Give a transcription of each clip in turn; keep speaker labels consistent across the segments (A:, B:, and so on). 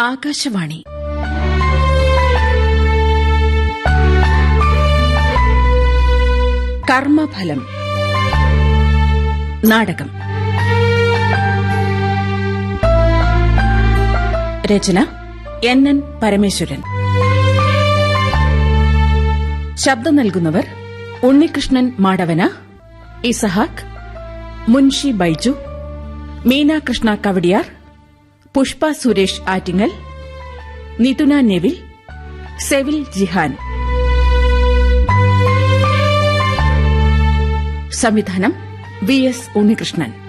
A: ആകാശവാണി. കർമ്മഫലം. നാടകം. രചന N N Parameswaran. ശബ്ദം നൽകുന്നവർ ഉണ്ണികൃഷ്ണൻ മാടവന ഇസഹാക്ക് മുൻഷി ബൈജു മീനാകൃഷ്ണ കവടിയാർ പുഷ്പ സുരേഷ് ആറ്റിങ്ങൽ നിതുന നെവിൽ സെവിൽ ജിഹാൻ. സംവിധാനം വി എസ് ഉണ്ണികൃഷ്ണൻ.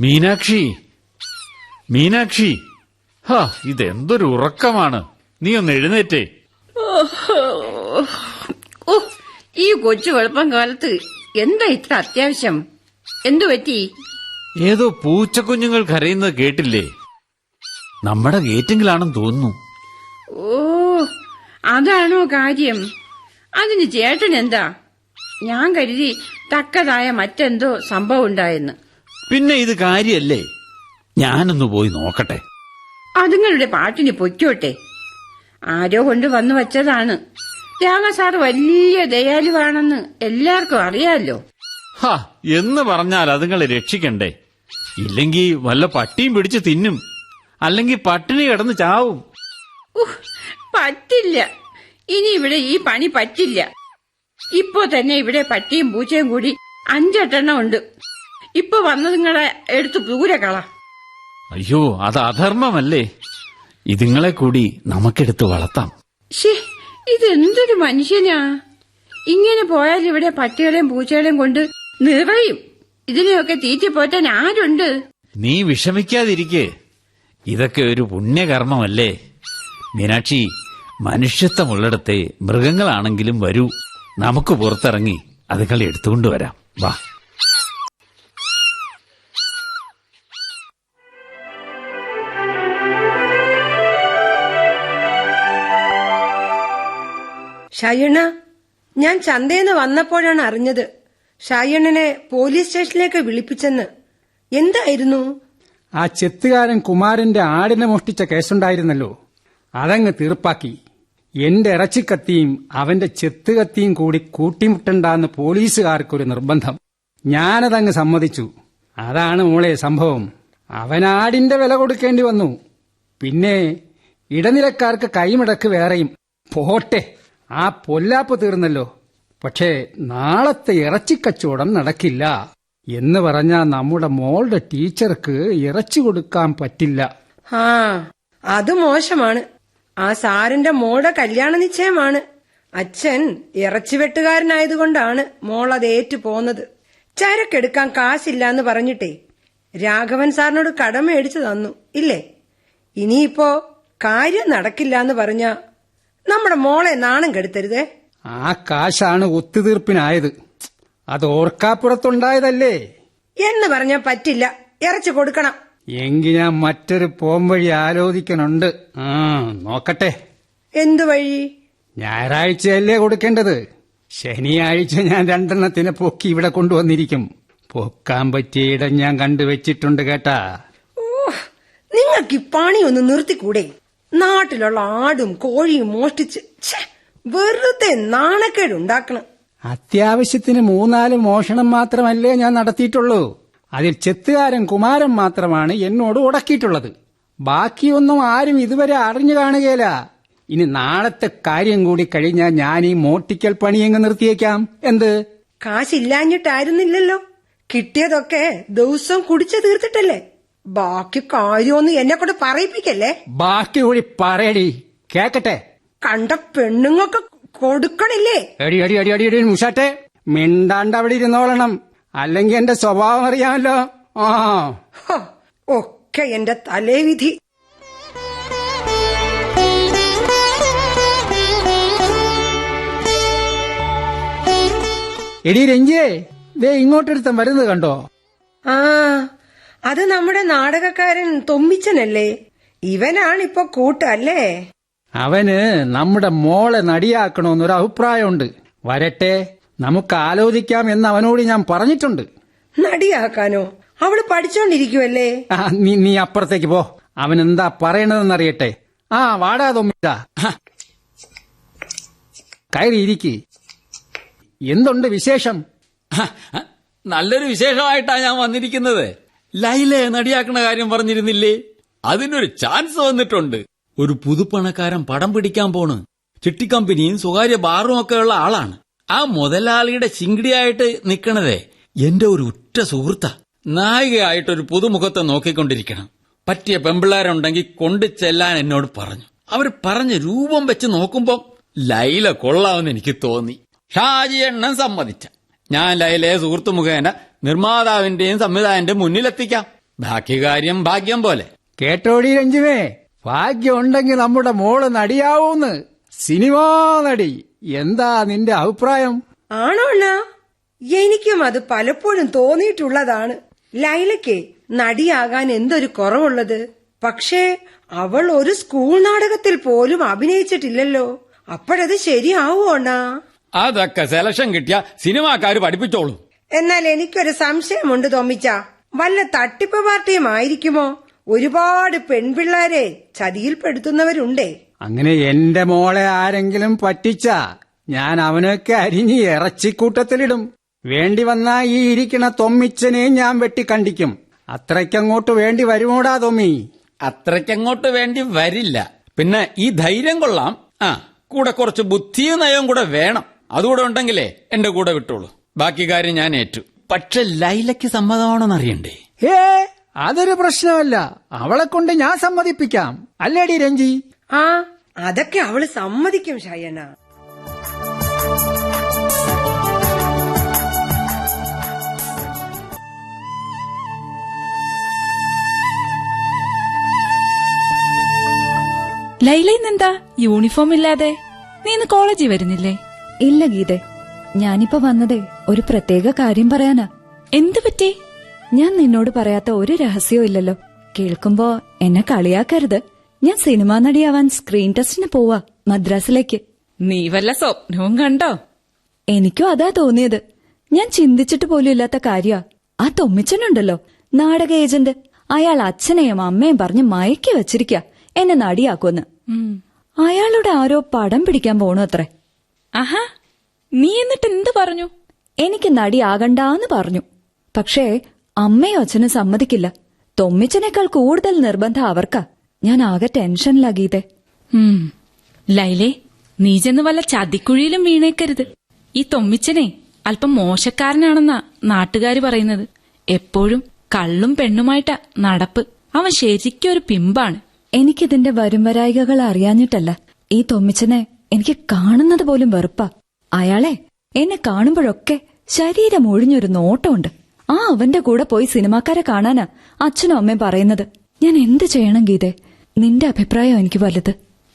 B: മീനാക്ഷി. മീനാക്ഷി. ഹാ ഇതെന്തൊരു ഉറക്കമാണ്. നീ ഒന്ന് എഴുന്നേറ്റേ.
C: ഓ ഈ കൊച്ചു വെളുപ്പം കാലത്ത് എന്താ ഇത്ര അത്യാവശ്യം? എന്തു പറ്റി?
B: ഏതോ പൂച്ചക്കുഞ്ഞുങ്ങൾ കരയുന്നത് കേട്ടില്ലേ? നമ്മുടെ ഗേറ്റിങ്കിലാണെന്ന് തോന്നുന്നു.
C: ഓ അതാണോ കാര്യം? അതിന് ചേട്ടൻ എന്താ? ഞാൻ കരുതി തക്കതായ മറ്റെന്തോ സംഭവം ഉണ്ടായെന്ന്.
B: പിന്നെ ഇത് കാര്യല്ലേ? ഞാനൊന്ന് പോയി നോക്കട്ടെ.
C: അതുങ്ങളുടെ പാട്ടിന് പൊയ്ക്കോട്ടെ. ആരോ കൊണ്ട് വന്നു വച്ചതാണ്. രാമസാർ വലിയ ദയാലുവാണെന്ന് എല്ലാവർക്കും അറിയാലോ.
B: ഹാ എന്ന് പറഞ്ഞാൽ അതുങ്ങളെ രക്ഷിക്കണ്ടേ. ഇല്ലെങ്കി വല്ല പട്ടിയും പിടിച്ച് തിന്നും. അല്ലെങ്കിൽ പട്ടിണി കിടന്ന് ചാവും.
C: പറ്റില്ല. ഇനി ഇവിടെ ഈ പണി പറ്റില്ല. ഇപ്പോ തന്നെ ഇവിടെ പട്ടിയും പൂച്ചയും കൂടി അഞ്ചെട്ടെണ്ണം ഉണ്ട്. ഇപ്പൊ വന്നതുങ്ങളെ എടുത്ത് ദൂരെ കള
B: അയ്യോ അത് അധർമ്മമല്ലേ? ഇതുങ്ങളെ കൂടി നമുക്കെടുത്ത് വളർത്താം.
C: ഷേ ഇതെന്തൊരു മനുഷ്യനാ? ഇങ്ങനെ പോയാൽ ഇവിടെ പട്ടികളെയും പൂച്ചകളെയും കൊണ്ട് നിറയും. ഇതിനെയൊക്കെ തീറ്റി പോറ്റാൻ ആരുണ്ട്?
B: നീ വിഷമിക്കാതിരിക്കെ. ഇതൊക്കെ ഒരു പുണ്യകർമ്മമല്ലേ? മീനാക്ഷി മനുഷ്യത്വമുള്ളിടത്തെ മൃഗങ്ങളാണെങ്കിലും വരൂ. നമുക്ക് പുറത്തിറങ്ങി അതുങ്ങളെ എടുത്തുകൊണ്ടുവരാം വാ.
D: ഷയണ ഞാൻ ചന്തേന്ന് വന്നപ്പോഴാണ് അറിഞ്ഞത്. ഷയണനെ പോലീസ് സ്റ്റേഷനിലേക്ക് വിളിപ്പിച്ചെന്ന്. എന്തായിരുന്നു?
E: ആ ചെത്തുകാരൻ കുമാരന്റെ ആടിനെ മോഷ്ടിച്ച കേസുണ്ടായിരുന്നല്ലോ. അതങ്ങ് തീർപ്പാക്കി. എന്റെ ഇറച്ചിക്കത്തിയും അവന്റെ ചെത്തുകത്തിയും കൂടി കൂട്ടിമുട്ടണ്ടെന്ന് പോലീസുകാർക്കൊരു നിർബന്ധം. ഞാനതങ്ങ് സമ്മതിച്ചു. അതാണ് മോളെ സംഭവം. അവനാടിന്റെ വില കൊടുക്കേണ്ടി വന്നു. പിന്നെ ഇടനിലക്കാർക്ക് കൈമടക്ക് വേറെയും. പോട്ടെ. ആ പൊല്ലാപ്പ് തീർന്നല്ലോ. പക്ഷേ നാളത്തെ ഇറച്ചിക്കച്ചവടം നടക്കില്ല. എന്ന് പറഞ്ഞ നമ്മുടെ മോളുടെ ടീച്ചർക്ക് ഇറച്ചി കൊടുക്കാൻ പറ്റില്ല.
D: ആ അത് മോശമാണ്. ആ സാറിന്റെ മോളുടെ കല്യാണ നിശ്ചയമാണ്. അച്ഛൻ ഇറച്ചി വെട്ടുകാരനായതുകൊണ്ടാണ് മോൾ ഏറ്റു പോന്നത്. ചരക്കെടുക്കാൻ കാശില്ല എന്ന് പറഞ്ഞിട്ടേ രാഘവൻ സാറിനോട് കടം മേടിച്ചു തന്നു ഇല്ലേ? ഇനിയിപ്പോ കാര്യം നടക്കില്ല എന്ന് പറഞ്ഞ നമ്മുടെ മോളെ നാണം കെടുത്തരുതേ.
E: ആ കാശാണ് ഒത്തുതീർപ്പിനായത്. അത് ഓർക്കാപ്പുറത്തുണ്ടായതല്ലേ?
D: എന്ന് പറഞ്ഞാ പറ്റില്ല. ഇറച്ചു കൊടുക്കണം.
E: എങ്കി ഞാൻ മറ്റൊരു പോംവഴി ആലോചിക്കണുണ്ട്. ആ നോക്കട്ടെ.
D: എന്തു വഴി?
E: ഞായറാഴ്ചയല്ലേ കൊടുക്കേണ്ടത്. ശനിയാഴ്ച ഞാൻ രണ്ടെണ്ണത്തിനെ പൊക്കി ഇവിടെ കൊണ്ടുവന്നിരിക്കും. പൊക്കാൻ പറ്റിയ ഇടം ഞാൻ കണ്ടുവച്ചിട്ടുണ്ട് കേട്ടാ.
D: ഓ നിങ്ങൾക്ക് ഈ പണി ഒന്ന് നിർത്തിക്കൂടെ? നാട്ടിലുള്ള ആടും കോഴിയും മോഷ്ടിച്ച് വെറുതെ നാണക്കേട് ഉണ്ടാക്കണം
E: അത്യാവശ്യത്തിന് മൂന്നാൽ മോഷണം മാത്രമല്ലേ ഞാൻ നടത്തിയിട്ടുള്ളൂ. അതിൽ ചെത്തുകാരൻ കുമാരൻ മാത്രമാണ് എന്നോട് ഉടക്കിയിട്ടുള്ളത്. ബാക്കിയൊന്നും ആരും ഇതുവരെ അറിഞ്ഞു കാണുകയില്ല. ഇനി നാളത്തെ കാര്യം കൂടി കഴിഞ്ഞാൽ ഞാൻ ഈ മോട്ടിക്കൽ പണിയങ്ങ് നിർത്തിയേക്കാം. എന്ത്?
D: കാശില്ലാഞ്ഞിട്ടായിരുന്നില്ലല്ലോ. കിട്ടിയതൊക്കെ ദിവസം കുടിച്ചു തീർത്തിട്ടല്ലേ? ബാക്കി കാര്യമൊന്നും എന്നെ കൊണ്ട് പറയിപ്പിക്കല്ലേ?
E: ബാക്കി കൂടി പറയടി. കേക്കട്ടെ.
D: കണ്ട പെണ്ണുങ്ങൾക്ക് കൊടുക്കണില്ലേ?
E: എടി അടി അടി അടി അടി മുഷാട്ടെ മിണ്ടാണ്ട് അവിടെ ഇരുന്നോളണം. അല്ലെങ്കി എന്റെ സ്വഭാവം അറിയാമല്ലോ. ആ.
D: ഒക്കെ എന്റെ തലേവിധി.
E: എടി രഞ്ജിയെ ദേ ഇങ്ങോട്ടൊരുത്തൻ വരുന്നത് കണ്ടോ?
D: ആ. അത് നമ്മുടെ നാടകക്കാരൻ തൊമ്മിച്ചനല്ലേ? ഇവനാണിപ്പോ കൂട്ടല്ലേ?
E: അവന് നമ്മുടെ മോളെ നടിയാക്കണമെന്നൊരു അഭിപ്രായമുണ്ട്. വരട്ടെ നമുക്ക് ആലോചിക്കാം എന്ന് അവനോട് ഞാൻ പറഞ്ഞിട്ടുണ്ട്.
D: നടിയാക്കാനോ? അവൾ പഠിച്ചോണ്ടിരിക്കുവല്ലേ?
E: നീ നീ അപ്പുറത്തേക്ക് പോ. അവൻ എന്താ പറയണതെന്നറിയട്ടെ. ആ വാടാ തൊമ്മിച്ച കയറി ഇരിക്ക്. എന്തുണ്ട് വിശേഷം?
F: നല്ലൊരു വിശേഷമായിട്ടാ ഞാൻ വന്നിരിക്കുന്നത്. ലൈലയെ നടിയാക്കണ കാര്യം പറഞ്ഞിരുന്നില്ലേ? അതിനൊരു ചാൻസ് വന്നിട്ടുണ്ട്. ഒരു പുതുപ്പണക്കാരൻ പടം പിടിക്കാൻ പോണ്. ചിട്ടിക്കമ്പനിയും സ്വകാര്യ ബാറും ഒക്കെ ഉള്ള ആളാണ്. ആ മുതലാളിയുടെ ചിങ്കിടിയായിട്ട് നിക്കണതേ എന്റെ ഒരു ഉറ്റ സുഹൃത്ത. നായികയായിട്ടൊരു പുതുമുഖത്തെ നോക്കിക്കൊണ്ടിരിക്കണം. പറ്റിയ പെമ്പിള്ളാരുണ്ടെങ്കിൽ കൊണ്ടു ചെല്ലാൻ എന്നോട് പറഞ്ഞു. അവർ പറഞ്ഞ രൂപം വെച്ച് നോക്കുമ്പോ ലൈല കൊള്ളാമെന്ന് എനിക്ക് തോന്നി. ഷാജി എണ്ണം സമ്മതിച്ച. ഞാൻ ലൈലയെ സുഹൃത്തു മുഖേന നിർമ്മാതാവിന്റെയും സംവിധായകന്റെ മുന്നിലെത്തിക്കാം. ബാക്കി കാര്യം ഭാഗ്യം പോലെ.
E: കേട്ടോടി രഞ്ജുവേ ഭാഗ്യം ഉണ്ടെങ്കിൽ നമ്മുടെ മോൾ നടിയാവൂന്ന്. സിനിമാ നടി എന്താ നിന്റെ അഭിപ്രായം?
D: ആണോ അണ്ണാ? എനിക്കും അത് പലപ്പോഴും തോന്നിയിട്ടുള്ളതാണ്. ലൈലയ്ക്ക് നടിയാകാൻ എന്തൊരു കുറവുള്ളത്? പക്ഷേ അവൾ ഒരു സ്കൂൾ നാടകത്തിൽ പോലും അഭിനയിച്ചിട്ടില്ലല്ലോ. അപ്പോഴത് ശരിയാവോ അണ്ണാ?
F: അതൊക്കെ സെലക്ഷൻ കിട്ടിയ സിനിമാക്കാര് പഠിപ്പിച്ചോളും.
D: എന്നാൽ എനിക്കൊരു സംശയമുണ്ട് തോമിച്ച. വല്ല തട്ടിപ്പ് പാർട്ടിയും ആയിരിക്കുമോ? ഒരുപാട് പെൺപിള്ളാരെ ചതിയിൽപ്പെടുത്തുന്നവരുണ്ടേ
E: അങ്ങനെ എന്റെ മോളെ ആരെങ്കിലും പറ്റിച്ച ഞാൻ അവനൊക്കെ അരിഞ്ഞ് ഇറച്ചിക്കൂട്ടത്തിലിടും. വേണ്ടി വന്നാ ഈ ഇരിക്കണ തൊമ്മിച്ചനെ ഞാൻ വെട്ടിക്കണ്ടിക്കും. അത്രയ്ക്കങ്ങോട്ട് വേണ്ടി വരുമോടാ തൊമ്മി?
F: അത്രയ്ക്കങ്ങോട്ട് വേണ്ടി വരില്ല. പിന്നെ ഈ ധൈര്യം കൊള്ളാം. ആ കൂടെ കുറച്ച് ബുദ്ധിയും നയവും കൂടെ വേണം. അതുകൂടെ ഉണ്ടെങ്കിലേ എന്റെ കൂടെ വിട്ടോളൂ. ബാക്കി കാര്യം ഞാൻ ഏറ്റു. പക്ഷെ ലൈലയ്ക്ക് സമ്മതമാണോന്ന് അറിയണ്ടേ
E: ഏ അതൊരു പ്രശ്നമല്ല. അവളെ കൊണ്ട് ഞാൻ സമ്മതിപ്പിക്കാം. അല്ലേടി രഞ്ജി?
D: ആ അതൊക്കെ അവൾ സമ്മതിക്കും ഷയന
G: ലൈല ഇന്നെന്താ യൂണിഫോം ഇല്ലാതെ നീ ഇന്ന് കോളേജിൽ വരുന്നില്ലേ?
H: ഇല്ല ഗീതെ. ഞാനിപ്പോ വന്നതേ ഒരു പ്രത്യേക കാര്യം പറയാനാ.
G: എന്തു പറ്റി?
H: ഞാൻ നിന്നോട് പറയാത്ത ഒരു രഹസ്യവും ഇല്ലല്ലോ. കേൾക്കുമ്പോ എന്നെ കളിയാക്കരുത്. ഞാൻ സിനിമാ നടിയാവാൻ സ്ക്രീൻ ടെസ്റ്റിന് പോവാ മദ്രാസിലേക്ക്.
G: നീ വല്ല സ്വപ്നവും കണ്ടോ?
H: എനിക്കും അതാ തോന്നിയത്. ഞാൻ ചിന്തിച്ചിട്ട് പോലും ഇല്ലാത്ത കാര്യാ. ആ തൊമ്മിച്ചനുണ്ടല്ലോ നാടക ഏജന്റ്. അയാൾ അച്ഛനെയും അമ്മയും പറഞ്ഞ് മയക്കി വെച്ചിരിക്ക എന്നെ നടിയാക്കുമെന്ന്. അയാളുടെ ആരോ പടം പിടിക്കാൻ പോണു അത്രേ.
G: ആഹാ നീ എന്നിട്ട് എന്ത് പറഞ്ഞു?
H: എനിക്ക് നടിയാകണ്ടാന്ന് പറഞ്ഞു. പക്ഷേ അമ്മയും അച്ഛനും സമ്മതിക്കില്ല. തൊമ്മിച്ചനേക്കാൾ കൂടുതൽ നിർബന്ധം അവർക്കാ. ഞാൻ ആകെ ടെൻഷനിലാ ഗീതെ.
G: ഉം. ലൈലേ നീ ചെന്ന് വല്ല ചതിക്കുഴിയിലും വീണേക്കരുത്. ഈ തൊമ്മിച്ചനെ അല്പം മോശക്കാരനാണെന്നാ നാട്ടുകാര് പറയുന്നത്. എപ്പോഴും കള്ളും പെണ്ണുമായിട്ടാ നടപ്പ്. അവൻ ശരിക്കും ഒരു പിമ്പാണ്.
H: എനിക്കിതിന്റെ വരുംവരായികകൾ അറിയാഞ്ഞിട്ടല്ല. ഈ തൊമ്മിച്ചനെ എനിക്ക് കാണുന്നത് പോലും വെറുപ്പാ. അയാളെ എന്നെ കാണുമ്പോഴൊക്കെ ശരീരം ഒഴിഞ്ഞൊരു നോട്ടമുണ്ട്. ആ അവന്റെ കൂടെ പോയി സിനിമാക്കാരെ കാണാനാ അച്ഛനും അമ്മയും പറയുന്നത്. ഞാൻ എന്ത് ചെയ്യണം ഗീതെ? നിന്റെ അഭിപ്രായം എനിക്ക് വലുത്.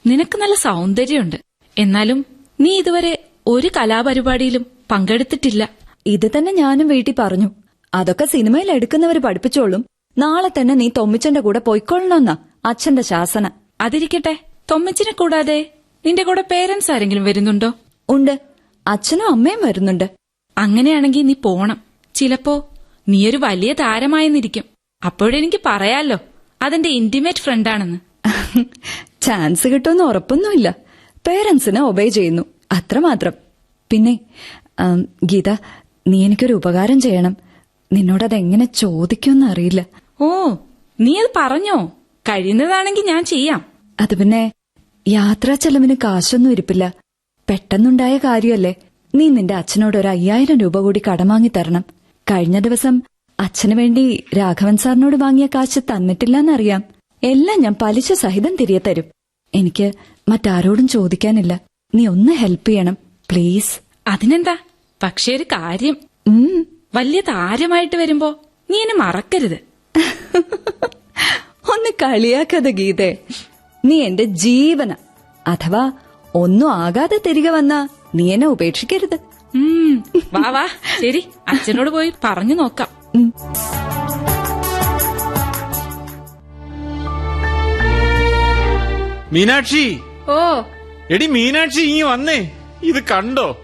G: നിനക്ക് നല്ല സൗന്ദര്യമുണ്ട്. എന്നാലും നീ ഇതുവരെ ഒരു കലാപരിപാടിയിലും പങ്കെടുത്തിട്ടില്ല.
H: ഇത് തന്നെ ഞാനും വീട്ടിൽ പറഞ്ഞു. അതൊക്കെ സിനിമയിൽ എടുക്കുന്നവര് പഠിപ്പിച്ചോളും. നാളെ തന്നെ നീ തൊമ്മിച്ചന്റെ കൂടെ പോയിക്കൊള്ളണമെന്ന അച്ഛന്റെ ശാസന.
G: അതിരിക്കട്ടെ തൊമ്മിച്ചിനെ കൂടാതെ നിന്റെ കൂടെ പേരൻസ് ആരെങ്കിലും വരുന്നുണ്ടോ?
H: ഉണ്ട്. അച്ഛനും അമ്മയും വരുന്നുണ്ട്.
G: അങ്ങനെയാണെങ്കിൽ നീ പോണം. ചിലപ്പോ നീ ഒരു വലിയ താരമായെന്നിരിക്കും. അപ്പോഴെനിക്ക് പറയാലോ അതെന്റെ ഇന്റിമേറ്റ് ഫ്രണ്ടാണെന്ന്
H: ചാൻസ് കിട്ടുമെന്ന് ഉറപ്പൊന്നുമില്ല. പേരൻസിനെ ഒബേ ചെയ്യുന്നു. അത്രമാത്രം. പിന്നെ ഗീത നീ എനിക്കൊരു ഉപകാരം ചെയ്യണം. നിന്നോടതെങ്ങനെ ചോദിക്കുമെന്ന് അറിയില്ല.
G: ഓ നീ അത് പറഞ്ഞോ? കഴിയുന്നതാണെങ്കിൽ ഞാൻ ചെയ്യാം.
H: അത് പിന്നെ യാത്രാ ചെലവിന് കാശൊന്നും ഇരിപ്പില്ല. പെട്ടെന്നുണ്ടായ കാര്യമല്ലേ? നീ നിന്റെ അച്ഛനോട് ഒരു അയ്യായിരം രൂപ കൂടി കടം വാങ്ങി തരണം. കഴിഞ്ഞ ദിവസം അച്ഛനു വേണ്ടി രാഘവൻ സാറിനോട് വാങ്ങിയ കാശ് തന്നിട്ടില്ലെന്നറിയാം. എല്ലാം ഞാൻ പലിശ സഹിതം തിരികെ തരും. എനിക്ക് മറ്റാരോടും ചോദിക്കാനില്ല. നീ ഒന്ന് ഹെൽപ്പ് ചെയ്യണം പ്ലീസ്
G: അതിനെന്താ? പക്ഷേ ഒരു കാര്യം. വലിയ താരമായിട്ട് വരുമ്പോ നീ എന്നെ മറക്കരുത്.
H: ഒന്ന് കളിയാക്കത് ഗീതേ. നീ എന്റെ ജീവന അഥവാ ഒന്നും ആകാതെ തിരികെ വന്ന നീ എന്നെ ഉപേക്ഷിക്കരുത്.
G: വാ വാ. ശരി. അച്ഛനോട് പോയി പറഞ്ഞു നോക്കാം.
B: മീനാക്ഷി.
C: ഓ.
B: എടി മീനാക്ഷി ഇങ്ങി വന്നേ. ഇത് കണ്ടോ?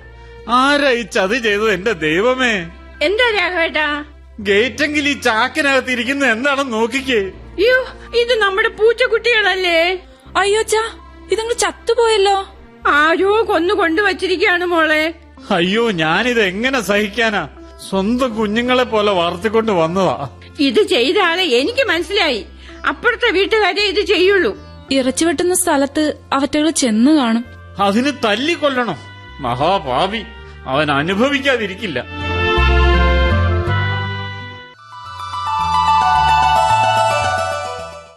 B: ആരാ ഈ ചതി ചെയ്തത്? എന്റെ ദൈവമേ.
C: എന്താ രാഘവേട്ടാ?
B: ഗേറ്റെങ്കിൽ ഈ ചാക്കിനകത്ത് ഇരിക്കുന്നത് എന്താണെന്ന് നോക്കിക്കേ.
C: അയ്യോ ഇത് നമ്മുടെ പൂച്ചക്കുട്ടികളല്ലേ?
G: അയ്യോ ചാ ഇതങ്ങ് ചത്തുപോയല്ലോ.
C: ആരോ കൊന്നു കൊണ്ടുവച്ചിരിക്കുകയാണ് മോളെ.
B: അയ്യോ ഞാനിത് എങ്ങനെ സഹിക്കാനാ? സ്വന്തം കുഞ്ഞുങ്ങളെ പോലെ വളർത്തിക്കൊണ്ട് വന്നതാ.
C: ഇത് ചെയ്ത ആളെ എനിക്ക് മനസ്സിലായി. അപ്പുറത്തെ വീട്ടുകാരെ ഇത് ചെയ്യുള്ളൂ.
G: ഇറച്ചി വെട്ടുന്ന സ്ഥലത്ത് അവറ്റകൾ ചെന്ന് കാണും.
B: അതിന് തല്ലിക്കൊല്ലണം. മഹാഭാവി അവൻ അനുഭവിക്കാതിരിക്കില്ല.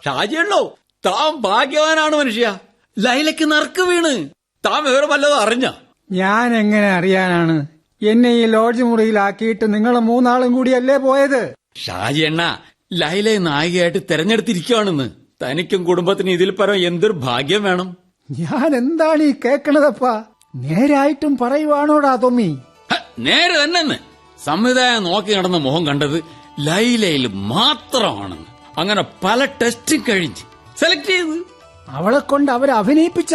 F: ഷാജിയണ്ണോ താൻ ഭാഗ്യവാനാണ് മനുഷ്യ. ലൈലക്ക് നറുക്ക് വീണ്. താൻ വിവരം വല്ലതും അറിഞ്ഞ?
E: ഞാൻ എങ്ങനെ അറിയാനാണ്? എന്നെ ഈ ലോഡ്ജ് മുറിയിലാക്കിയിട്ട് നിങ്ങൾ മൂന്നാളും കൂടിയല്ലേ പോയത്?
F: ഷാജി എണ്ണ ലൈലെ നായികയായിട്ട് തെരഞ്ഞെടുത്തിരിക്കുകയാണെന്ന്. തനിക്കും കുടുംബത്തിനും ഇതിൽ പരം എന്തൊരു ഭാഗ്യം വേണം?
E: ഞാൻ എന്താണ് ഈ കേക്കണതപ്പാ? നേരായിട്ടും പറയുവാണോടാ തൊമ്മി?
F: നേരെ തന്നെ സംവിധായകൻ നോക്കി നടന്ന മുഖം കണ്ടത് ലൈലയിൽ മാത്രമാണെന്ന്. അങ്ങനെ പല ടെസ്റ്റും കഴിഞ്ഞ്. സെലക്ട് ചെയ്ത്.
E: അവളെ കൊണ്ട് അവരെ അഭിനയിപ്പിച്ച?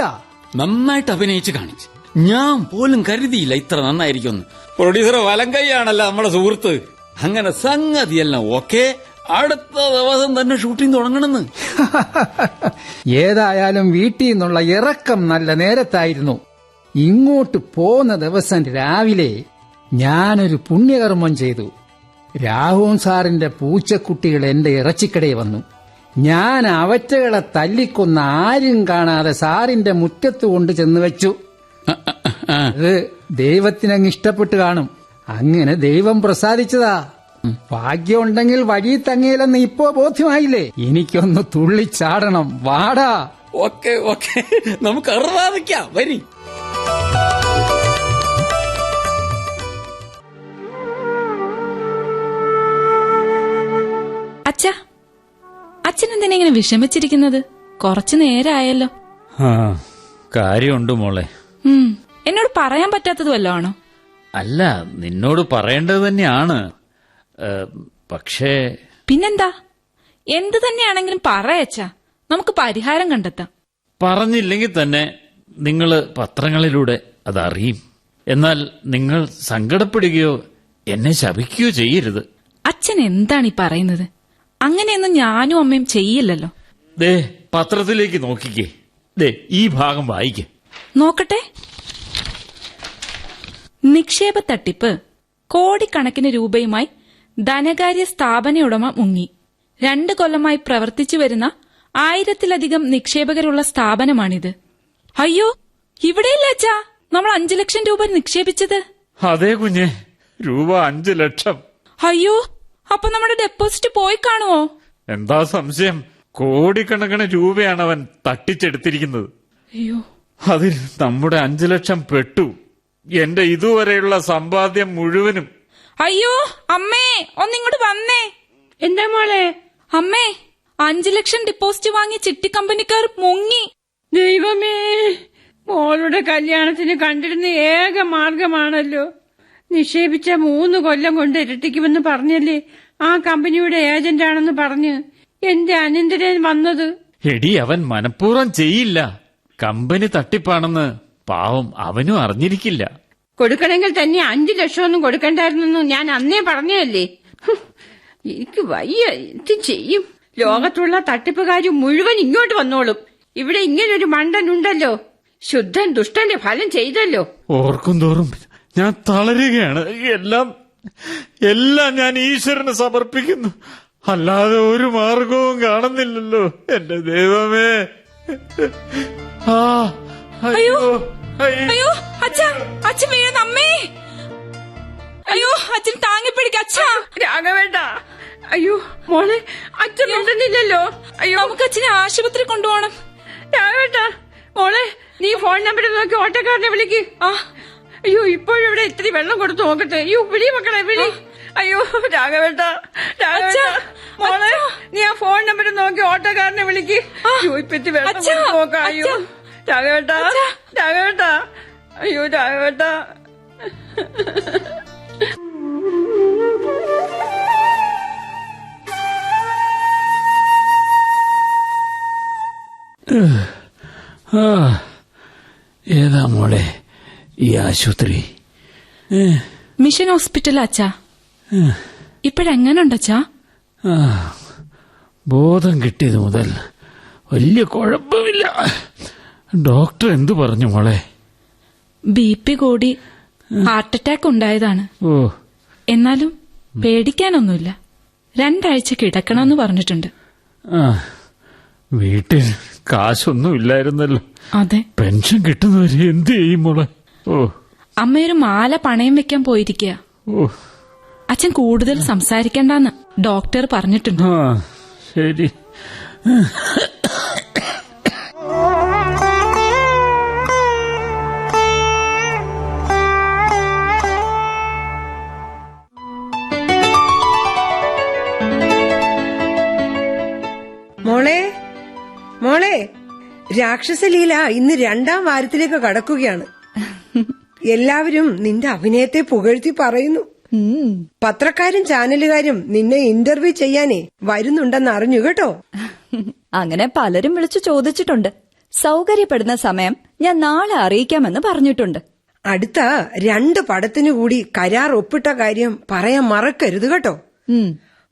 F: നന്നായിട്ട് അഭിനയിച്ച് കാണിച്ചു. ഞാൻ പോലും കരുതിയില്ല ഇത്ര നന്നായിരിക്കുമെന്ന്. പ്രൊഡ്യൂസർ വലങ്കയ്യാണല്ലോ നമ്മുടെ സുഹൃത്ത്. അങ്ങനെ സംഗതിയല്ല ഓക്കെ. അടുത്ത ദിവസം തന്നെ ഷൂട്ടിംഗ് തുടങ്ങണമെന്ന്.
E: ഏതായാലും വീട്ടിൽ നിന്നുള്ള ഇറക്കം നല്ല നേരത്തായിരുന്നു. ഇങ്ങോട്ട് പോന്ന ദിവസം രാവിലെ ഞാനൊരു പുണ്യകർമ്മം ചെയ്തു. രാഹുൻ സാറിന്റെ പൂച്ചക്കുട്ടികൾ എന്റെ ഇറച്ചിക്കടയിൽ വന്നു. ഞാൻ അവറ്റകളെ തല്ലിക്കൊന്ന ആരും കാണാതെ സാറിന്റെ മുറ്റത്ത് കൊണ്ട് ചെന്ന് വെച്ചു. അത് ദൈവത്തിനങ്ങ് ഇഷ്ടപ്പെട്ട് കാണും. അങ്ങനെ ദൈവം പ്രസാദിച്ചതാ. ഭാഗ്യം ഉണ്ടെങ്കിൽ വഴി തങ്ങിയില്ലെന്ന് ഇപ്പോ ബോധ്യമായില്ലേ? എനിക്കൊന്ന് തുള്ളിച്ചാടണം. വാടാ.
F: Okay okay. നമുക്ക് അറിവാദിക്കാം വരി.
G: അച്ഛ അച്ഛൻ എന്തിനാ ഇങ്ങനെ വിഷമിച്ചിരിക്കുന്നത്? കുറച്ചു നേരമായല്ലോ
B: കാര്യമുണ്ട് മോളെ.
G: എന്നോട് പറയാൻ പറ്റാത്തത്
B: അല്ല നിന്നോട് പറയേണ്ടത് തന്നെയാണ്. പക്ഷേ
G: പിന്നെന്താ? എന്ത് തന്നെയാണെങ്കിലും പറയച്ചാ നമുക്ക് പരിഹാരം കണ്ടെത്താം.
B: പറഞ്ഞില്ലെങ്കിൽ തന്നെ നിങ്ങൾ പത്രങ്ങളിലൂടെ അതറിയും. എന്നാൽ നിങ്ങൾ സങ്കടപ്പെടുകയോ എന്നെ ശപിക്കുകയോ ചെയ്യരുത്.
G: അച്ഛൻ എന്താണ് ഈ പറയുന്നത്? അങ്ങനെയൊന്നും ഞാനും അമ്മയും ചെയ്യില്ലല്ലോ.
B: ദേ പത്രത്തിലേക്ക് നോക്കിക്കേ. ദേ ഈ ഭാഗം വായിക്കേ.
G: നോക്കട്ടെ. നിക്ഷേപ തട്ടിപ്പ് കോടിക്കണക്കിന് രൂപയുമായി ധനകാര്യ സ്ഥാപന ഉടമ മുങ്ങി. രണ്ട് കൊല്ലമായി പ്രവർത്തിച്ചു വരുന്ന ആയിരത്തിലധികം നിക്ഷേപകരുള്ള സ്ഥാപനമാണിത്. അയ്യോ ഇവിടെയില്ല അച്ഛാ? നമ്മൾ അഞ്ചു ലക്ഷം രൂപ നിക്ഷേപിച്ചത്.
B: അതെ കുഞ്ഞെ രൂപ അഞ്ചു ലക്ഷം.
G: അയ്യോ അപ്പൊ നമ്മുടെ ഡെപ്പോസിറ്റ് പോയി കാണുമോ
B: എന്താ സംശയം? കോടിക്കണക്കിന് രൂപയാണ് അവൻ തട്ടിച്ചെടുത്തിരിക്കുന്നത്.
G: അയ്യോ.
B: അതിൽ നമ്മുടെ അഞ്ചു ലക്ഷം പെട്ടു. എന്റെ ഇതുവരെയുള്ള സമ്പാദ്യം മുഴുവനും.
G: അയ്യോ അമ്മേ ഒന്നിങ്ങോട്ട് വന്നേ.
C: എന്താ മോളെ?
G: അമ്മേ അഞ്ചു ലക്ഷം ഡിപ്പോസിറ്റ് വാങ്ങി ചിട്ടി കമ്പനിക്കാർ മുങ്ങി.
C: ദൈവമേ മോളുടെ കല്യാണത്തിന് കണ്ടിരുന്ന ഏക മാർഗമാണല്ലോ. നിക്ഷേപിച്ച മൂന്ന് കൊല്ലം കൊണ്ട് ഇരട്ടിക്കുമെന്ന് പറഞ്ഞല്ലേ? ആ കമ്പനിയുടെ ഏജന്റാണെന്ന് പറഞ്ഞ് എന്റെ അനന്തരൻ വന്നത്.
B: എടി അവൻ മനഃപൂർവം ചെയ്യില്ല. കമ്പനി തട്ടിപ്പാണെന്ന് പാവം അവനും അറിഞ്ഞിരിക്കില്ല.
C: കൊടുക്കണമെങ്കിൽ തന്നെ അഞ്ചു ലക്ഷമൊന്നും കൊടുക്കണ്ടായിരുന്നെന്ന് ഞാൻ അന്നേ പറഞ്ഞല്ലേ എനിക്ക് വയ്യ എന്ത് ചെയ്യും? ലോകത്തുള്ള തട്ടിപ്പുകാർ മുഴുവൻ ഇങ്ങോട്ട് വന്നോളും. ഇവിടെ ഇങ്ങനൊരു മണ്ടൻ ഉണ്ടല്ലോ ശുദ്ധൻ ദുഷ്ടന്റെ ഫലം ചെയ്തല്ലോ.
B: ഓർക്കും തോറും ഞാൻ തളരുകയാണ്. എല്ലാം എല്ലാം ഞാൻ ഈശ്വരന് സമർപ്പിക്കുന്നു. അല്ലാതെ ഒരു മാർഗവും കാണുന്നില്ലല്ലോ. എന്റെ ദൈവമേ. ആ അയ്യോ അയ്യോ
G: അയ്യോ. അച്ഛാ അച്ഛൻ വീഴുന്ന അമ്മേ. അയ്യോ അച്ഛൻ താങ്ങിപ്പിടിക്ക അച്ഛാ.
C: രാഘവേണ്ട അയ്യോ മോളെ അച്ഛൻ ഉണ്ടെന്നില്ലല്ലോ അയ്യോ.
G: നമുക്ക് അച്ഛനെ ആശുപത്രി കൊണ്ടുപോകണം.
C: രാഘവേട്ട മോളെ നീ ഫോൺ നമ്പർ നോക്കി ഓട്ടോക്കാരനെ വിളിക്ക്.
G: ആ
C: അയ്യോ ഇപ്പോഴും ഇപ്പോഴിവിടെ ഇത്തിരി വെള്ളം കൊടുത്തു നോക്കട്ടെ. അയ്യോ വിളി മക്കളെ വിളി. അയ്യോ രാഘവേട്ട രാഘവേട്ട. മോളെ നീ ആ ഫോൺ നമ്പർ നോക്കി ഓട്ടോക്കാരനെ വിളിക്ക്. അയ്യോ ഇപ്പൊ ഇത്തിരി വെള്ളം
G: നോക്ക
C: കൊടുത്ത് നോക്കാം. അയ്യോ. രാഘവേട്ട രാഘവേട്ട. അയ്യോ രാഘവേട്ട.
F: ആ, ഏതാ മോളെ? ഈ ആശുപത്രി.
G: മിഷൻ ഹോസ്പിറ്റൽ അച്ഛാ. ഇപ്പോഴെങ്ങനുണ്ടച്ചാ?
F: ബോധം കിട്ടിയത് മുതൽ വലിയ കുഴപ്പമില്ല. ഡോക്ടർ എന്തു പറഞ്ഞു മോളെ?
G: ബി പി കൂടി ഹാർട്ട് അറ്റാക്ക് ഉണ്ടായതാണ്.
F: ഓ.
G: എന്നാലും പേടിക്കാനൊന്നുമില്ല. രണ്ടാഴ്ച കിടക്കണമെന്ന് പറഞ്ഞിട്ടുണ്ട്.
B: ആ വീട്ടിൽ കാശൊന്നും ഇല്ലായിരുന്നല്ലോ.
G: അതെ.
B: പെൻഷൻ കിട്ടുന്നവരെ എന്ത് ചെയ്യും മോളെ?
G: അമ്മയൊരു മാല പണയം വെക്കാൻ പോയിരിക്കുക അച്ഛൻ കൂടുതൽ സംസാരിക്കണ്ടെന്ന് ഡോക്ടർ പറഞ്ഞിട്ടുണ്ട്.
B: ആ ശരി.
D: മോളെ മോളെ രാക്ഷസലീല ഇന്ന് രണ്ടാം വാരത്തിലേക്ക് കടക്കുകയാണ്. എല്ലാവരും നിന്റെ അഭിനയത്തെ പുകഴ്ത്തി പറയുന്നു. പത്രക്കാരും ചാനലുകാരും നിന്നെ ഇന്റർവ്യൂ ചെയ്യാനേ വരുന്നുണ്ടെന്ന് അറിഞ്ഞു കേട്ടോ?
H: അങ്ങനെ പലരും വിളിച്ചു ചോദിച്ചിട്ടുണ്ട്. സൗകര്യപ്പെടുന്ന സമയം ഞാൻ നാളെ അറിയിക്കാമെന്ന് പറഞ്ഞിട്ടുണ്ട്.
D: അടുത്ത രണ്ട് പടത്തിനു കൂടി കരാർ ഒപ്പിട്ട കാര്യം പറയാൻ മറക്കരുത് കേട്ടോ.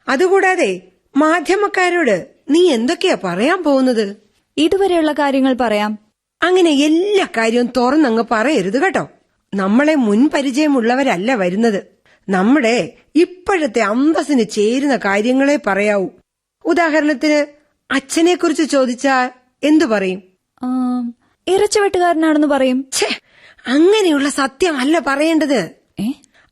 D: അതുകൂടാതെ മാധ്യമക്കാരോട് നീ എന്തൊക്കെയാ പറയാൻ പോകുന്നത്?
H: ഇതുവരെയുള്ള കാര്യങ്ങൾ പറയാം.
D: അങ്ങനെ എല്ലാ കാര്യവും തുറന്നങ്ങ് പറയരുത് കേട്ടോ. നമ്മളെ മുൻപരിചയമുള്ളവരല്ല വരുന്നത്. നമ്മുടെ ഇപ്പോഴത്തെ അന്തസ്സിന് ചേരുന്ന കാര്യങ്ങളെ പറയാവൂ. ഉദാഹരണത്തിന് അച്ഛനെ കുറിച്ച് ചോദിച്ചാൽ എന്തു പറയും?
H: ഇറച്ചവെട്ടുകാരനാണെന്ന് പറയും.
D: ഛേ അങ്ങനെയുള്ള സത്യമല്ല പറയേണ്ടത്.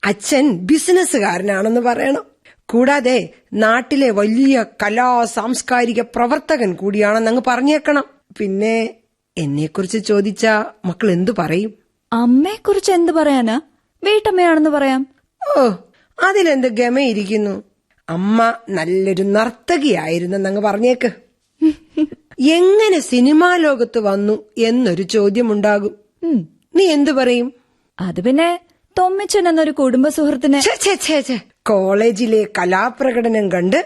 D: അച്ഛൻ ബിസിനസ്സുകാരനാണെന്ന് പറയണം. കൂടാതെ നാട്ടിലെ വലിയ കലാ സാംസ്കാരിക പ്രവർത്തകൻ കൂടിയാണെന്ന് അങ്ങ് പറഞ്ഞേക്കണം. പിന്നെ എന്നെക്കുറിച്ച് ചോദിച്ച മക്കൾ എന്തു പറയും?
H: അമ്മയെക്കുറിച്ച് എന്തു പറയാനാ? വീട്ടമ്മയാണെന്ന് പറയാം.
D: ഓ അതിലെന്ത് ഗമയിരിക്കുന്നു? അമ്മ നല്ലൊരു നർത്തകിയായിരുന്നെന്നങ്ങ് പറഞ്ഞേക്ക്. എങ്ങനെ സിനിമാ ലോകത്ത് വന്നു എന്നൊരു ചോദ്യമുണ്ടാകും. നീ എന്തു പറയും?
H: അത് പിന്നെ തൊമ്മിച്ചൻ എന്നൊരു കുടുംബ സുഹൃത്തിനെ.
D: കോളേജിലെ കലാപ്രകടനം കണ്ട്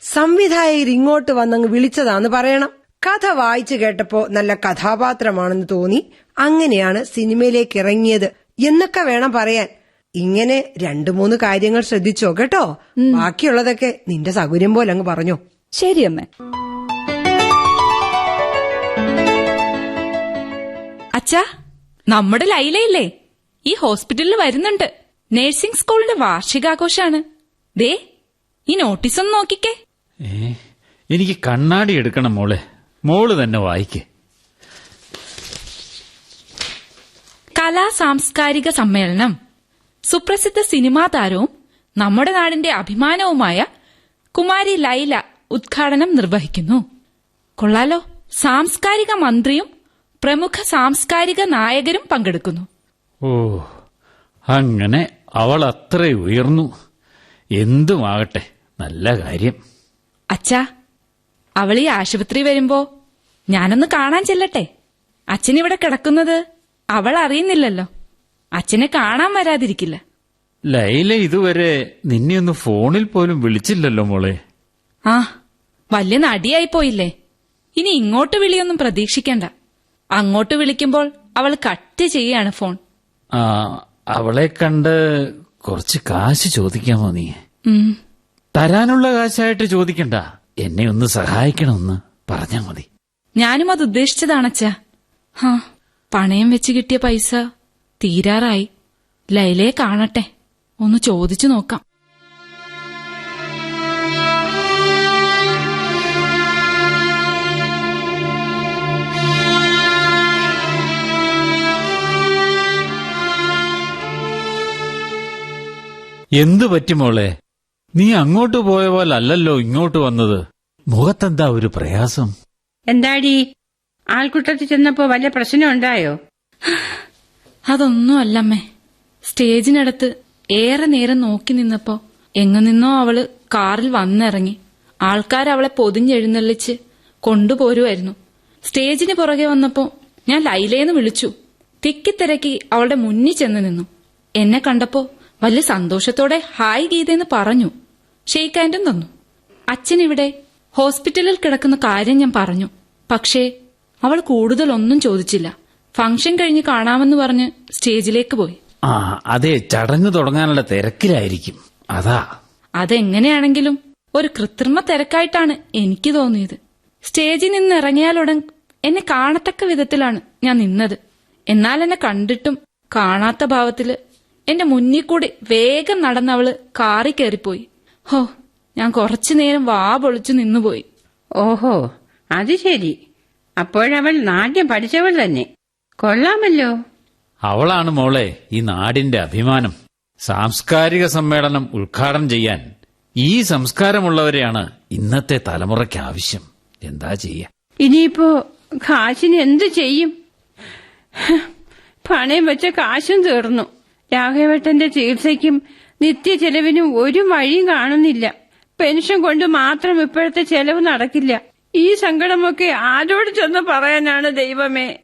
D: സംവിധായകർ ഇങ്ങോട്ട് വന്നങ്ങ് വിളിച്ചതാന്ന് പറയണം. കഥ വായിച്ചു കേട്ടപ്പോ നല്ല കഥാപാത്രമാണെന്ന് തോന്നി. അങ്ങനെയാണ് സിനിമയിലേക്ക് ഇറങ്ങിയത് എന്നൊക്കെ വേണം പറയാൻ. ഇങ്ങനെ രണ്ടു മൂന്ന് കാര്യങ്ങൾ ശ്രദ്ധിച്ചോ കേട്ടോ? ബാക്കിയുള്ളതൊക്കെ നിന്റെ സൗകര്യം പോലെ അങ്ങ് പറഞ്ഞോ.
H: ശരി അമ്മ.
G: അച്ഛാ നമ്മുടെ ലൈലയില്ലേ? ഈ ഹോസ്പിറ്റലിൽ വരുന്നുണ്ട്. നഴ്സിംഗ് സ്കൂളിന്റെ വാർഷികാഘോഷാണ്. ദേ ഈ നോട്ടീസ് ഒന്ന് നോക്കിക്കേ
B: എനിക്ക് കണ്ണാടി എടുക്കണം മോളെ. മോൾ തന്നെ വായിക്കേ.
G: കലാ സാംസ്കാരിക സമ്മേളനം. സുപ്രസിദ്ധ സിനിമാ താരവും നമ്മുടെ നാടിന്റെ അഭിമാനവുമായ കുമാരി ലൈല ഉദ്ഘാടനം നിർവഹിക്കുന്നു. കൊള്ളാലോ. സാംസ്കാരിക മന്ത്രിയും പ്രമുഖ സാംസ്കാരിക നായകരും പങ്കെടുക്കുന്നു.
B: ഓ അങ്ങനെ അവൾ അത്ര ഉയർന്നു. എന്തുമാകട്ടെ നല്ല കാര്യം.
G: അച്ഛാ അവൾ ഈ ആശുപത്രി വരുമ്പോ ഞാനൊന്ന് കാണാൻ ചെല്ലട്ടെ. അച്ഛനിവിടെ കിടക്കുന്നത് അവൾ അറിയുന്നില്ലല്ലോ. അച്ഛനെ കാണാൻ വരാതിരിക്കില്ല.
B: ലൈല ഇതുവരെ നിന്നെ ഒന്ന് ഫോണിൽ പോലും വിളിച്ചില്ലല്ലോ മോളെ.
G: ആ വലിയ നടിയായി പോയില്ലേ. ഇനി ഇങ്ങോട്ട് വിളിയൊന്നും പ്രതീക്ഷിക്കണ്ട. അങ്ങോട്ട് വിളിക്കുമ്പോൾ അവൾ കട്ട് ചെയ്യാണ് ഫോൺ.
B: ആ അവളെ കണ്ട് കുറച്ച് കാശ് ചോദിക്കാമോ നീ? തരാനുള്ള കാശായിട്ട് ചോദിക്കണ്ട. എന്നെ ഒന്ന് സഹായിക്കണമെന്ന് പറഞ്ഞാ മതി.
G: ഞാനും അത് ഉദ്ദേശിച്ചതാണച്ചാ പണയം വെച്ച് കിട്ടിയ പൈസ തീരാറായി. ലൈലയെ കാണട്ടെ. ഒന്ന് ചോദിച്ചു നോക്കാം.
B: എന്തു പറ്റി മോളെ? നീ അങ്ങോട്ട് പോയ പോലെ അല്ലല്ലോ ഇങ്ങോട്ട് വന്നത്. മുഖത്തെന്താ ഒരു പ്രയാസം?
C: എന്താടി? ആൾക്കൂട്ടത്തിൽ ചെന്നപ്പോ വല്ല പ്രശ്നം ഉണ്ടായോ?
G: അതൊന്നും അല്ലമ്മേ സ്റ്റേജിനടുത്ത് ഏറെ നേരം നോക്കി നിന്നപ്പോ എങ്ങു നിന്നോ അവൾ കാറിൽ വന്നിറങ്ങി. ആൾക്കാർ അവളെ പൊതിഞ്ഞെഴുന്നള്ളിച്ച് കൊണ്ടുപോരുമായിരുന്നു സ്റ്റേജിന് പുറകെ വന്നപ്പോ ഞാൻ ലൈലേന്ന് വിളിച്ചു. തിക്കിത്തിരക്കി അവളുടെ മുന്നിൽ ചെന്ന് നിന്നു. എന്നെ കണ്ടപ്പോ വലിയ സന്തോഷത്തോടെ ഹായ് ഗീതയെന്ന് പറഞ്ഞു. ഷെയ്ക്കാൻഡും തന്നു. അച്ഛൻ ഇവിടെ ഹോസ്പിറ്റലിൽ കിടക്കുന്ന കാര്യം ഞാൻ പറഞ്ഞു. പക്ഷേ അവൾ കൂടുതലൊന്നും ചോദിച്ചില്ല. ഫംഗ്ഷൻ കഴിഞ്ഞ് കാണാമെന്ന് പറഞ്ഞ് സ്റ്റേജിലേക്ക് പോയി.
B: ആ അതെ ചടങ്ങ് തുടങ്ങാനുള്ള തിരക്കിലായിരിക്കും. അതാ.
G: അതെങ്ങനെയാണെങ്കിലും ഒരു കൃത്രിമ തിരക്കായിട്ടാണ് എനിക്ക് തോന്നിയത്. സ്റ്റേജിൽ നിന്ന് ഇറങ്ങിയാലുടൻ എന്നെ കാണത്തക്ക വിധത്തിലാണ് ഞാൻ നിന്നത്. എന്നാൽ എന്നെ കണ്ടിട്ടും കാണാത്ത ഭാവത്തിൽ എന്റെ മുന്നിൽ കൂടി വേഗം നടന്നവൾ കാറി കയറിപ്പോയി. ഹോ ഞാൻ കുറച്ചു നേരം വാ പൊളിച്ചു നിന്നുപോയി
C: ഓഹോ അത് ശരി. അപ്പോഴവൾ നാട്യം പഠിച്ചവൾ തന്നെ. കൊള്ളാമല്ലോ.
B: അവളാണ് മോളെ ഈ നാടിന്റെ അഭിമാനം. സാംസ്കാരിക സമ്മേളനം ഉദ്ഘാടനം ചെയ്യാൻ ഈ സംസ്കാരമുള്ളവരെയാണ് ഇന്നത്തെ തലമുറയ്ക്ക് ആവശ്യം. എന്താ ചെയ്യ?
C: ഇനിയിപ്പോ കാശിന് എന്ത് ചെയ്യും? പണയം വെച്ച കാശും തീർന്നു. രാഘവേട്ടന്റെ ചികിത്സയ്ക്കും നിത്യ ചെലവിനും ഒരു വഴിയും കാണുന്നില്ല. പെൻഷൻ കൊണ്ട് മാത്രം ഇപ്പോഴത്തെ ചെലവ് നടക്കില്ല. ഈ സങ്കടമൊക്കെ ആരോട് ചെന്ന് പറയാനാണ് ദൈവമേ?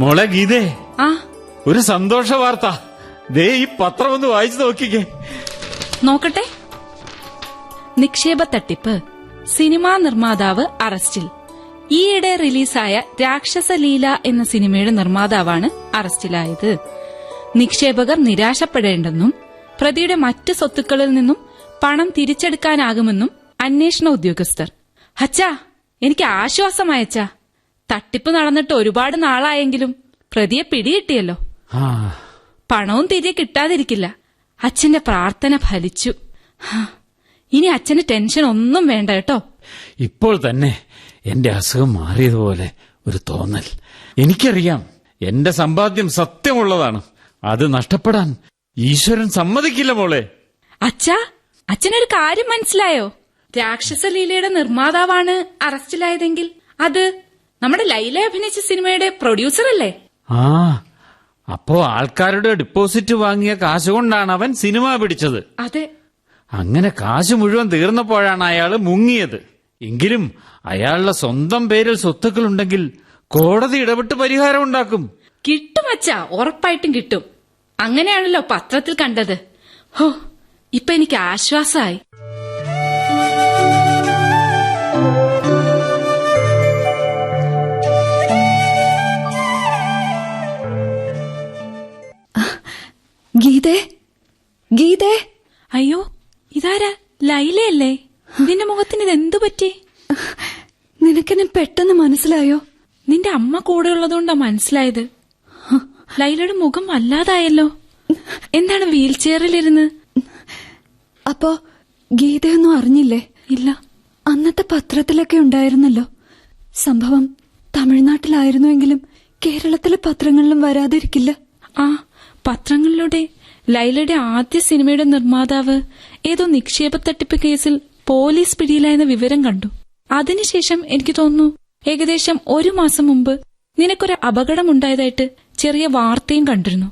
B: മോളെ ഗീതേ
G: ആ?
B: ഒരു സന്തോഷ വാർത്ത. ദേ ഈ പത്രം ഒന്ന് വായിച്ചു നോക്കിക്കേ.
G: നോക്കട്ടെ. നിക്ഷേപ തട്ടിപ്പ്. സിനിമാ നിർമ്മാതാവ് അറസ്റ്റിൽ. ഈയിടെ റിലീസായ രാക്ഷസലീല എന്ന സിനിമയുടെ നിർമ്മാതാവാണ് അറസ്റ്റിലായത്. നിക്ഷേപകർ നിരാശപ്പെടേണ്ടെന്നും പ്രതിയുടെ മറ്റ് സ്വത്തുക്കളിൽ നിന്നും പണം തിരിച്ചെടുക്കാനാകുമെന്നും അന്വേഷണ ഉദ്യോഗസ്ഥർ. അച്ഛാ എനിക്ക് ആശ്വാസമായച്ചാ തട്ടിപ്പ് നടന്നിട്ട് ഒരുപാട് നാളായെങ്കിലും പ്രതിയെ പിടികിട്ടിയല്ലോ. പണവും തിരികെ കിട്ടാതിരിക്കില്ല. അച്ഛന്റെ പ്രാർത്ഥന ഫലിച്ചു. ഇനി അച്ഛന് ടെൻഷൻ ഒന്നും വേണ്ട കേട്ടോ.
B: ഇപ്പോൾ തന്നെ എന്റെ അസുഖം മാറിയതുപോലെ ഒരു തോന്നൽ. എനിക്കറിയാം എന്റെ സമ്പാദ്യം സത്യമുള്ളതാണ്. അത് നഷ്ടപ്പെടാൻ ഈശ്വരൻ സമ്മതിക്കില്ല മോളെ.
G: അച്ഛാ അച്ഛനൊരു കാര്യം മനസ്സിലായോ? രാക്ഷസലീലയുടെ നിർമ്മാതാവാണ് അറസ്റ്റിലായതെങ്കിൽ അത് നമ്മുടെ ലൈല അഭിനയിച്ച സിനിമയുടെ പ്രൊഡ്യൂസർ അല്ലേ?
B: ആ അപ്പോ ആൾക്കാരുടെ ഡിപ്പോസിറ്റ് വാങ്ങിയ കാശുകൊണ്ടാണ് അവൻ സിനിമ പിടിച്ചത്.
G: അതെ
B: അങ്ങനെ കാശ് മുഴുവൻ തീർന്നപ്പോഴാണ് അയാൾ മുങ്ങിയത്. എങ്കിലും അയാളുടെ സ്വന്തം പേരിൽ സ്വത്തുക്കളുണ്ടെങ്കിൽ കോടതി ഇടപെട്ട് പരിഹാരം ഉണ്ടാക്കും.
G: കിട്ടും അച്ഛാ ഉറപ്പായിട്ടും കിട്ടും. അങ്ങനെയാണല്ലോ പത്രത്തിൽ കണ്ടത്. ഹോ ഇപ്പൊ എനിക്ക് ആശ്വാസമായി
H: ഗീതേ? ഗീതേ?
G: അയ്യോ ഇതാരാ? ലൈലയല്ലേ? നിന്റെ മുഖത്തിന് എന്തു പറ്റി?
H: നിനക്കെന്നെ പെട്ടെന്ന് മനസ്സിലായോ?
G: നിന്റെ അമ്മ കൂടെ ഉള്ളതുകൊണ്ടാ മനസ്സിലായത്. ലൈലയുടെ മുഖം വല്ലാതായല്ലോ. എന്താണ് വീൽ ചെയറിലിരുന്ന്?
H: അപ്പോ ഗീതയൊന്നും അറിഞ്ഞില്ലേ?
G: ഇല്ല.
H: അന്നത്തെ പത്രത്തിലൊക്കെ ഉണ്ടായിരുന്നല്ലോ. സംഭവം തമിഴ്നാട്ടിലായിരുന്നുവെങ്കിലും കേരളത്തിലെ പത്രങ്ങളിലും വരാതിരിക്കില്ല.
G: ആ പത്രങ്ങളിലൂടെ ലൈലയുടെ ആദ്യ സിനിമയുടെ നിർമ്മാതാവ് ഏതോ നിക്ഷേപ തട്ടിപ്പ് കേസിൽ പോലീസ് പിടിയിലായെന്ന വിവരം കണ്ടു. അതിനുശേഷം എനിക്ക് തോന്നുന്നു ഏകദേശം ഒരു മാസം മുമ്പ് നിനക്കൊരു അപകടമുണ്ടായതായിട്ട് ചെറിയ വാർത്തയും കണ്ടിരുന്നു.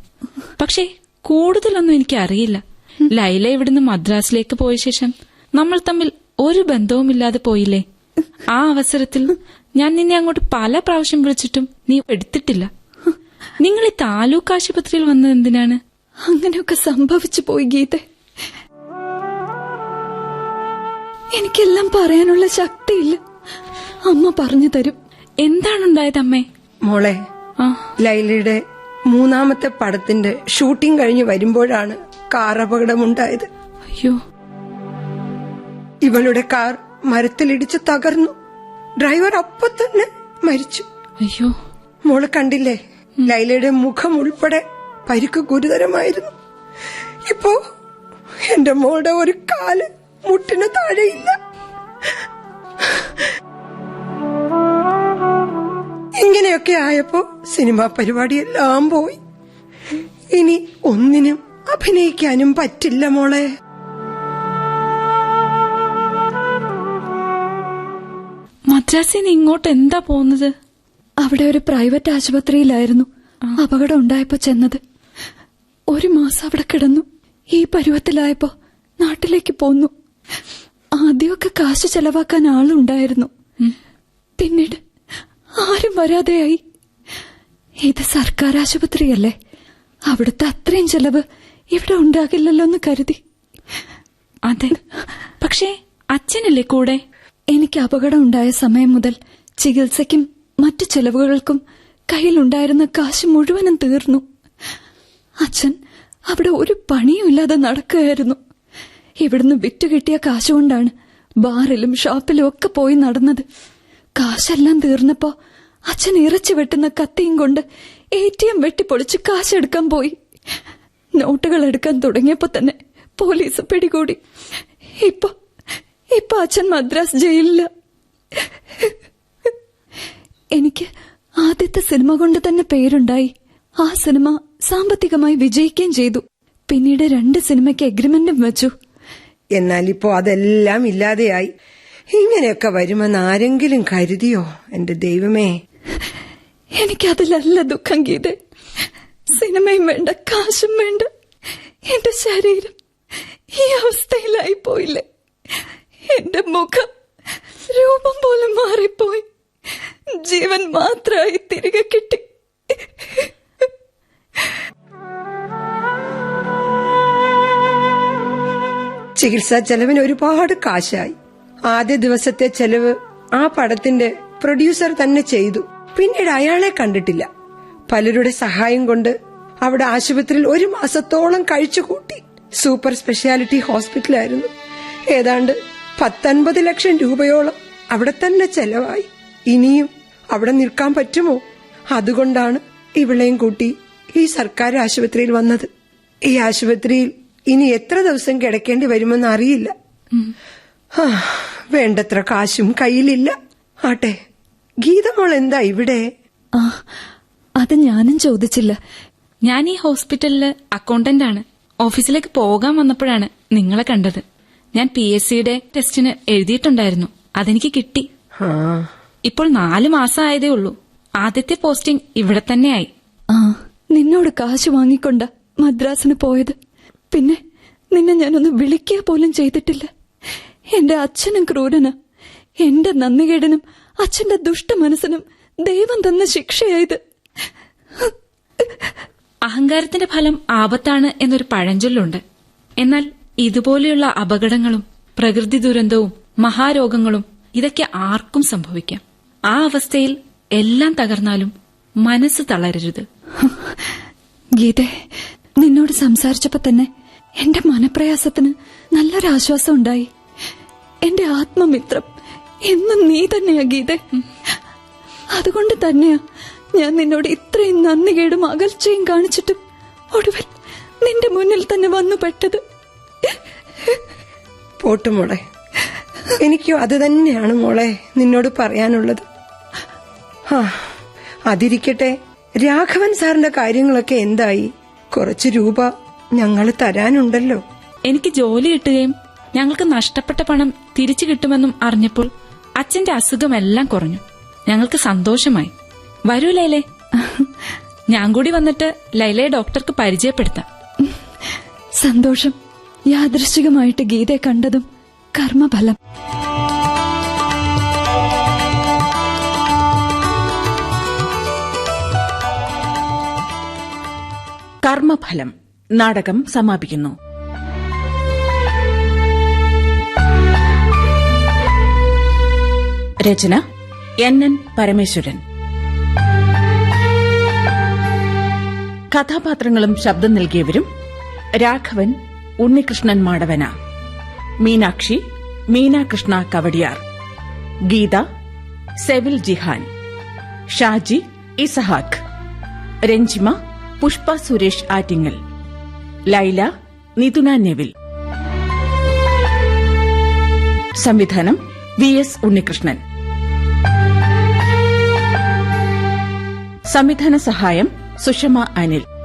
G: പക്ഷേ കൂടുതലൊന്നും എനിക്ക് അറിയില്ല. ലൈല ഇവിടുന്ന് മദ്രാസിലേക്ക് പോയ ശേഷം നമ്മൾ തമ്മിൽ ഒരു ബന്ധവുമില്ലാതെ പോയില്ലേ? ആ അവസരത്തിൽ ഞാൻ നിന്നെ അങ്ങോട്ട് പല പ്രാവശ്യം വിളിച്ചിട്ടും നീ എടുത്തിട്ടില്ല. നിങ്ങൾ ഈ താലൂക്ക് ആശുപത്രിയിൽ വന്നത് എന്തിനാണ്?
H: അങ്ങനെയൊക്കെ സംഭവിച്ചു പോയി ഗീത. എനിക്കെല്ലാം പറയാനുള്ള ശക്തിയില്ല. അമ്മ പറഞ്ഞു തരും.
G: എന്താണുണ്ടായത് അമ്മേ?
D: മോളെ ലൈലയുടെ മൂന്നാമത്തെ പടത്തിന്റെ ഷൂട്ടിംഗ് കഴിഞ്ഞ് വരുമ്പോഴാണ് കാർ അപകടമുണ്ടായത്.
G: അയ്യോ.
D: ഇവളുടെ കാർ മരത്തിലിടിച്ച് തകർന്നു. ഡ്രൈവർ അപ്പൊ തന്നെ മരിച്ചു.
G: അയ്യോ.
D: മോൾ കണ്ടില്ലേ? ലൈലയുടെ മുഖം ഉൾപ്പെടെ പരിക്ക് ഗുരുതരമായിരുന്നു. ഇപ്പോ എന്റെ മോളുടെ ഒരു കാൽ മുട്ടിന് താഴെയില്ല. ഇങ്ങനെയൊക്കെ ആയപ്പോ സിനിമാ പരിപാടി എല്ലാം പോയി. ഇനി ഒന്നിനും അഭിനയിക്കാനും പറ്റില്ല മോളെ.
G: മദ്രാസിൽ നിന്ന് ഇങ്ങോട്ട് എന്താ പോകുന്നത്
H: അവിടെ ഒരു പ്രൈവറ്റ് ആശുപത്രിയിലായിരുന്നു. അപകടം ഉണ്ടായപ്പോ ചെന്നത്. ഒരു മാസം അവിടെ കിടന്നു. ഈ പരുവത്തിലായപ്പോ നാട്ടിലേക്ക് പോന്നു. ആദ്യമൊക്കെ കാശ് ചെലവാക്കാൻ ആളുണ്ടായിരുന്നു. പിന്നീട് ആരും വരാതെയായി. ഇത് സർക്കാർ ആശുപത്രിയല്ലേ? അവിടുത്തെ അത്രയും ചെലവ് ഇവിടെ ഉണ്ടാകില്ലല്ലോ എന്ന് കരുതി.
G: അതെ. പക്ഷേ അച്ഛനല്ലേ കൂടെ?
H: എനിക്ക് അപകടം ഉണ്ടായ സമയം മുതൽ ചികിത്സയ്ക്കും മറ്റു ചെലവുകൾക്കും കയ്യിലുണ്ടായിരുന്ന കാശ് മുഴുവനും തീർന്നു. അച്ഛൻ അവിടെ ഒരു പണിയും ഇല്ലാതെ നടക്കുകയായിരുന്നു. ഇവിടുന്ന് വിറ്റുകിട്ടിയ കാശുകൊണ്ടാണ് ബാറിലും ഷോപ്പിലും ഒക്കെ പോയി നടന്നത്. കാശെല്ലാം തീർന്നപ്പോ അച്ഛൻ ഇറച്ചി വെട്ടുന്ന കത്തിയും കൊണ്ട് എ ടി എം വെട്ടിപ്പൊളിച്ച് കാശെടുക്കാൻ പോയി. നോട്ടുകൾ എടുക്കാൻ തുടങ്ങിയപ്പോ തന്നെ പോലീസ് പിടികൂടി. ഇപ്പൊ ഇപ്പൊ അച്ഛൻ മദ്രാസ് ജയിലില്ല എനിക്ക് ആദ്യത്തെ സിനിമ കൊണ്ട് തന്നെ പേരുണ്ടായി. ആ സിനിമ സാമ്പത്തികമായി വിജയിക്കുകയും ചെയ്തു. പിന്നീട് രണ്ട് സിനിമയ്ക്ക് എഗ്രിമെന്റും വെച്ചു.
D: എന്നാൽ ഇപ്പോ അതെല്ലാം ഇല്ലാതെയായി. ഇങ്ങനെയൊക്കെ വരുമെന്ന് ആരെങ്കിലും കരുതിയോ എന്റെ ദൈവമേ?
H: എനിക്കതിലല്ല ദുഃഖം ഗീത. സിനിമയും വേണ്ട കാശും വേണ്ട. എന്റെ ശരീരം ഈ അവസ്ഥയിലായി പോയില്ലേ എന്റെ മുഖം രൂപം പോലും മാറിപ്പോയി. ജീവൻ മാത്രമായി തിരികെ കിട്ടി.
D: ചികിത്സാ ചെലവിന് ഒരുപാട് കാശായി. ആദ്യ ദിവസത്തെ ചെലവ് ആ പടത്തിന്റെ പ്രൊഡ്യൂസർ തന്നെ ചെയ്തു. പിന്നീട് അയാളെ കണ്ടിട്ടില്ല. പലരുടെ സഹായം കൊണ്ട് അവിടെ ആശുപത്രിയിൽ ഒരു മാസത്തോളം കഴിച്ചു കൂട്ടി സൂപ്പർ സ്പെഷ്യാലിറ്റി ഹോസ്പിറ്റലായിരുന്നു. ഏതാണ്ട് പത്തൊൻപത് ലക്ഷം രൂപയോളം അവിടെ തന്നെ ചെലവായി. ഇനിയും അവിടെ നിൽക്കാൻ പറ്റുമോ? അതുകൊണ്ടാണ് ഇവളെയും കൂട്ടി ഈ സർക്കാർ ആശുപത്രിയിൽ വന്നത്. ഈ ആശുപത്രിയിൽ ഇനി എത്ര ദിവസം കിടക്കേണ്ടി വരുമെന്ന് അറിയില്ല. വേണ്ടത്ര കാശും കയ്യിലില്ല. ആട്ടെ ഗീതമോൾ എന്താ ഇവിടെ?
H: അത് ഞാനും ചോദിച്ചില്ല.
G: ഞാൻ ഈ ഹോസ്പിറ്റലിൽ അക്കൗണ്ടന്റ് ആണ്. ഓഫീസിലേക്ക് പോകാൻ വന്നപ്പോഴാണ് നിങ്ങളെ കണ്ടത്. ഞാൻ പി എസ് സിയുടെ ടെസ്റ്റിന് എഴുതിയിട്ടുണ്ടായിരുന്നു. അതെനിക്ക് കിട്ടി. ഇപ്പോൾ നാല് മാസം ആയതേ ഉള്ളൂ. ആദ്യത്തെ പോസ്റ്റിംഗ് ഇവിടെ തന്നെയായി.
H: നിന്നോട് കാശ് വാങ്ങിക്കൊണ്ട മദ്രാസിന് പോയത്. പിന്നെ നിന്നെ ഞാനൊന്ന് വിളിക്കുക പോലും ചെയ്തിട്ടില്ല. എന്റെ അച്ഛനും ക്രൂരന് എന്റെ നന്ദികേടനും അച്ഛന്റെ ദുഷ്ട മനസ്സിനും ദൈവം തന്ന ശിക്ഷയായത്.
G: അഹങ്കാരത്തിന്റെ ഫലം ആപത്താണ് എന്നൊരു പഴഞ്ചൊല്ലുണ്ട്. എന്നാൽ ഇതുപോലെയുള്ള അപകടങ്ങളും പ്രകൃതി ദുരന്തവും മഹാരോഗങ്ങളും ഇതൊക്കെ ആർക്കും സംഭവിക്കാം. ആ അവസ്ഥയിൽ എല്ലാം തകർന്നാലും മനസ്സ് തളരരുത്.
H: ഗീതെ നിന്നോട് സംസാരിച്ചപ്പോ തന്നെ എന്റെ മനപ്രയാസത്തിന് നല്ലൊരാശ്വാസം ഉണ്ടായി. എന്റെ ആത്മമിത്രം എന്നും നീ തന്നെയാ ഗീത. അതുകൊണ്ട് തന്നെയാ ഞാൻ നിന്നോട് ഇത്രയും നന്ദികേടും അകൽച്ചയും കാണിച്ചിട്ടും ഒടുവിൽ നിന്റെ മുന്നിൽ തന്നെ വന്നു പെട്ടത്.
D: പോട്ടു മോളെ. എനിക്കും അത് തന്നെയാണ് മോളെ നിന്നോട് പറയാനുള്ളത്. ആ അതിരിക്കട്ടെ. രാഘവൻ സാറിന്റെ കാര്യങ്ങളൊക്കെ എന്തായി? കുറച്ച് രൂപ ഞങ്ങൾ തരാനുണ്ടല്ലോ.
G: എനിക്ക് ജോലി കിട്ടുകയും ഞങ്ങൾക്ക് നഷ്ടപ്പെട്ട പണം തിരിച്ചു കിട്ടുമെന്നും അറിഞ്ഞപ്പോൾ അച്ഛന്റെ അസുഖമെല്ലാം കുറഞ്ഞു. ഞങ്ങൾക്ക് സന്തോഷമായി. വരൂ ലൈലേ. ഞാൻ കൂടി വന്നിട്ട് ലൈലയെ ഡോക്ടർക്ക് പരിചയപ്പെടുത്താം.
H: സന്തോഷം യാദൃശികമായിട്ട് ഗീതയെ കണ്ടതും കർമ്മഫലം.
A: കർമ്മഫലം. നാടകം സമാപിക്കുന്നു. രചന എൻ എൻ പരമേശ്വരൻ. കഥാപാത്രങ്ങളും ശബ്ദം നൽകിയവരും രാഘവൻ ഉണ്ണികൃഷ്ണൻ മാടവന. മീനാക്ഷി മീനാകൃഷ്ണ കവടിയാർ. ഗീത സെവിൽ ജിഹാൻ. ഷാജി ഇസഹാഖ് രഞ്ജിമ പുഷ്പ സുരേഷ് ആറ്റിങ്ങൽ. ലൈല നിതുന നെവിൽ. സംവിധാനം വി എസ് ഉണ്ണികൃഷ്ണൻ. സംവിധാന സഹായം സുഷമ അനിൽ.